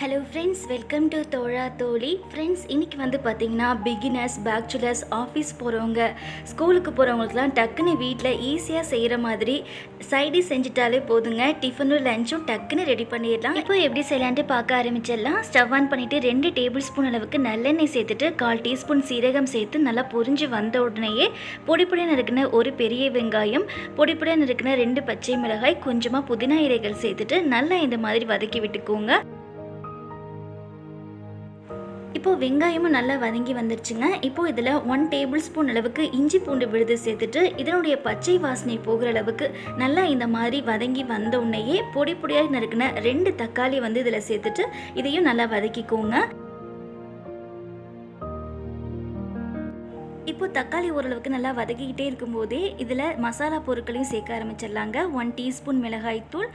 Hello friends welcome to தோழா தோழி friends இன்றைக்கி வந்து பார்த்திங்கன்னா பிகினர்ஸ் பேச்சுலர்ஸ் ஆஃபீஸ் போகிறவங்க ஸ்கூலுக்கு போகிறவங்களுக்குலாம் டக்குன்னு வீட்டில் ஈஸியாக செய்கிற மாதிரி சைடி செஞ்சுட்டாலே போதுங்க. டிஃபனும் லஞ்சும் டக்குன்னு ரெடி பண்ணிடலாம். இப்போ எப்படி செய்யலான்ட்டு பார்க்க ஆரம்பிச்சிடலாம். ஸ்டவ் ஆன் பண்ணிவிட்டு ரெண்டு டேபிள் ஸ்பூன் அளவுக்கு நல்லெண்ணெய் சேர்த்துட்டு கால் டீஸ்பூன் சீரகம் சேர்த்து நல்லா பொரிஞ்சு வந்த உடனேயே பொடிப்புடன் பொடியாக நறுக்கின ஒரு பெரிய வெங்காயம் பொடிப்புடன் பொடியாக நறுக்கின ரெண்டு பச்சை மிளகாய் கொஞ்சமாக புதினா இலைகள் சேர்த்துட்டு நல்லா இந்த மாதிரி வதக்கி விட்டுக்கோங்க. இப்போது வெங்காயமும் நல்லா வதங்கி வந்துருச்சுங்க. இப்போது இதில் ஒன் டேபிள் ஸ்பூன் அளவுக்கு இஞ்சி பூண்டு விழுது சேர்த்துட்டு இதனுடைய பச்சை வாசனை போகிற அளவுக்கு நல்லா இந்த மாதிரி வதங்கி வந்த உடனேயே பொடி பொடியாக நறுக்கின ரெண்டு தக்காளி வந்து இதில் சேர்த்துட்டு இதையும் நல்லா வதக்கிக்கோங்க. இப்போ தக்காளி ஓரளவுக்கு நல்லா வதக்கிக்கிட்டே இருக்கும்போதே இதில் மசாலா பொருட்களையும் சேர்க்க ஆரம்பிச்சிடலாங்க. ஒன் டீஸ்பூன் மிளகாய்த்தூள்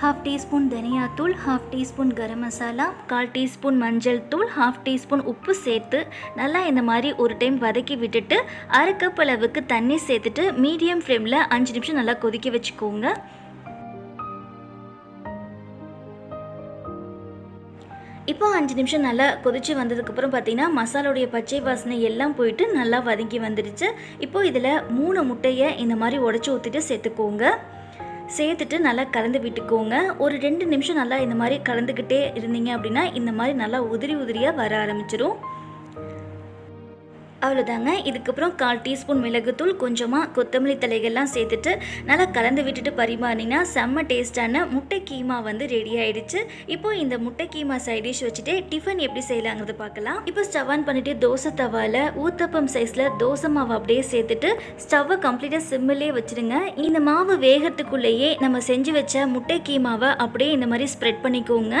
ஹாஃப் டீஸ்பூன் தனியாத்தூள் ஹாஃப் டீஸ்பூன் கரம் மசாலா கால் டீஸ்பூன் மஞ்சள் தூள் ஹாஃப் டீஸ்பூன் உப்பு சேர்த்து நல்லா இந்த மாதிரி ஒரு டைம் வதக்கி விட்டுட்டு அரை கப் அளவுக்கு தண்ணி சேர்த்துட்டு மீடியம் ஃப்ளேமில் அஞ்சு நிமிஷம் நல்லா கொதிக்க வச்சுக்கோங்க. இப்போ அஞ்சு நிமிஷம் நல்லா கொதிச்சு வந்ததுக்கப்புறம் பார்த்தீங்கன்னா மசாலோடைய பச்சை வாசனை எல்லாம் போயிட்டு நல்லா வதங்கி வந்துடுச்சு. இப்போ இதில் மூணு முட்டையை இந்த மாதிரி உடச்சி ஊற்றிட்டு சேர்த்துக்கோங்க. சேர்த்துட்டு நல்லா கலந்து விட்டுக்கோங்க. ஒரு ரெண்டு நிமிஷம் நல்லா இந்த மாதிரி கலந்துக்கிட்டே இருந்தீங்க அப்படின்னா இந்த மாதிரி நல்லா உதிரி உதிரியாக வர ஆரம்பிச்சிடும் அவ்வளோதாங்க. இதுக்கப்புறம் கால் டீஸ்பூன் மிளகுத்தூள் கொஞ்சமாக கொத்தமல்லி தலைகள்லாம் சேர்த்துட்டு நல்லா கலந்து விட்டுட்டு பரிமாறினீங்கன்னா செம்ம டேஸ்ட்டான முட்டை கீமா வந்து ரெடி ஆயிடுச்சு. இப்போ இந்த முட்டை கீமா சைட் டிஷ் வச்சுட்டு டிஃபன் எப்படி செய்யலாங்கிறத பார்க்கலாம். இப்போ ஸ்டவ் ஆன் பண்ணிட்டு தோசை தவால ஊத்தப்பம் சைஸில் தோசை மாவு அப்படியே சேர்த்துட்டு ஸ்டவ்வை கம்ப்ளீட்டாக சிம்மிலே வச்சுருங்க இந்த மாவு வேகத்துக்குள்ளேயே நம்ம செஞ்சு வச்ச முட்டை கீமாவை அப்படியே இந்த மாதிரி ஸ்ப்ரெட் பண்ணிக்கோங்க.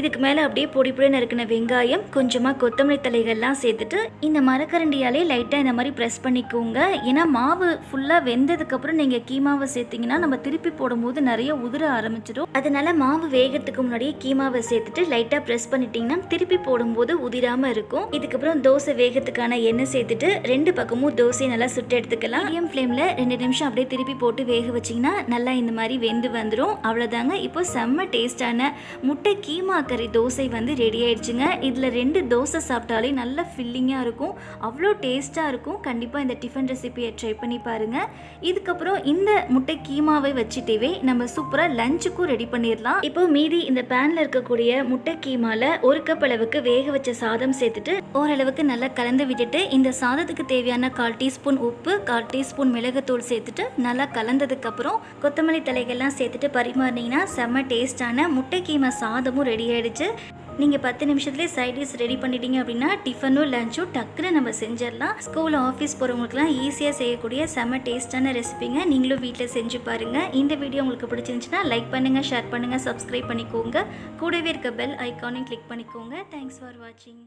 இதுக்கு மேலே அப்படியே பொடி பொடி நறுக்கின வெங்காயம் கொஞ்சமாக கொத்தமல்லி தலைகள்லாம் சேர்த்துட்டு இந்த மரக்கரண்டியாலே லைட்டாக இந்த மாதிரி ப்ரெஸ் பண்ணிக்கோங்க. ஏன்னா மாவு ஃபுல்லாக வெந்ததுக்கப்புறம் நீங்கள் கீமாவை சேர்த்திங்கன்னா நம்ம திருப்பி போடும்போது நிறைய உதிர ஆரம்பிச்சிடும். அதனால மாவு வேகிறதுக்கு முன்னாடியே கீமாவை சேர்த்துட்டு லைட்டாக ப்ரெஸ் பண்ணிட்டீங்கன்னா திருப்பி போடும்போது உதிராமல் இருக்கும். இதுக்கப்புறம் தோசை வேகத்துக்கான எண்ணெய் சேர்த்துட்டு ரெண்டு பக்கமும் தோசையை நல்லா சுட்டு எடுத்துக்கலாம். மீடியம் ஃப்ளேமில் ரெண்டு நிமிஷம் அப்படியே திருப்பி போட்டு வேக வச்சிங்கன்னா நல்லா இந்த மாதிரி வெந்து வந்துடும் அவ்வளோதாங்க இப்போ செம்ம டேஸ்டான முட்டை கீமா கறி தோசை வந்து ரெடி ஆயிடுச்சுங்க. இதில் ரெண்டு தோசை சாப்பிட்டாலே நல்ல ஃபில்லிங்காக இருக்கும். அவ்வளோ டேஸ்ட்டாக இருக்கும். கண்டிப்பாக இந்த டிஃபன் ரெசிபியை ட்ரை பண்ணி பாருங்கள் இதுக்கப்புறம் இந்த முட்டை கீமாவை வச்சுட்டேவே நம்ம சூப்பராக லஞ்சுக்கும் ரெடி பண்ணிடலாம். இப்போ மீதி இந்த பேனில் இருக்கக்கூடிய முட்டை கீமாவில் ஒரு கப் அளவுக்கு வேக வச்ச சாதம் சேர்த்துட்டு ஓரளவுக்கு நல்லா கலந்து விட்டுட்டு இந்த சாதத்துக்கு தேவையான கால் டீஸ்பூன் உப்பு கால் டீஸ்பூன் மிளகுத்தூள் சேர்த்துட்டு நல்லா கலந்ததுக்கப்புறம் கொத்தமல்லி தலைகள்லாம் சேர்த்துட்டு பரிமாறினீங்கன்னா செம்ம டேஸ்டான முட்டை கீமா சாதமும் ரெடி ஆகிடுச்சு நீங்கள் பத்து நிமிஷத்துலேயே சைட் டிஷ் ரெடி பண்ணிட்டீங்க அப்படின்னா டிஃபனும் லஞ்சும் டக்குன்னு நம்ம செஞ்சிடலாம். ஸ்கூல் ஆஃபீஸ் போகிறவங்களுக்குலாம் ஈஸியாக செய்யக்கூடிய செம்ம டேஸ்டான ரெசிபிங்க நீங்களும் வீட்டில் செஞ்சு பாருங்கள் இந்த வீடியோ உங்களுக்கு பிடிச்சிருந்துச்சுன்னா லைக் பண்ணுங்கள் ஷேர் பண்ணுங்கள் சப்ஸ்கிரைப் பண்ணிக்கோங்க. கூடவே இருக்க பெல் ஐக்கானையும் கிளிக் பண்ணிக்கோங்க. தேங்க்ஸ் ஃபார் வாட்சிங்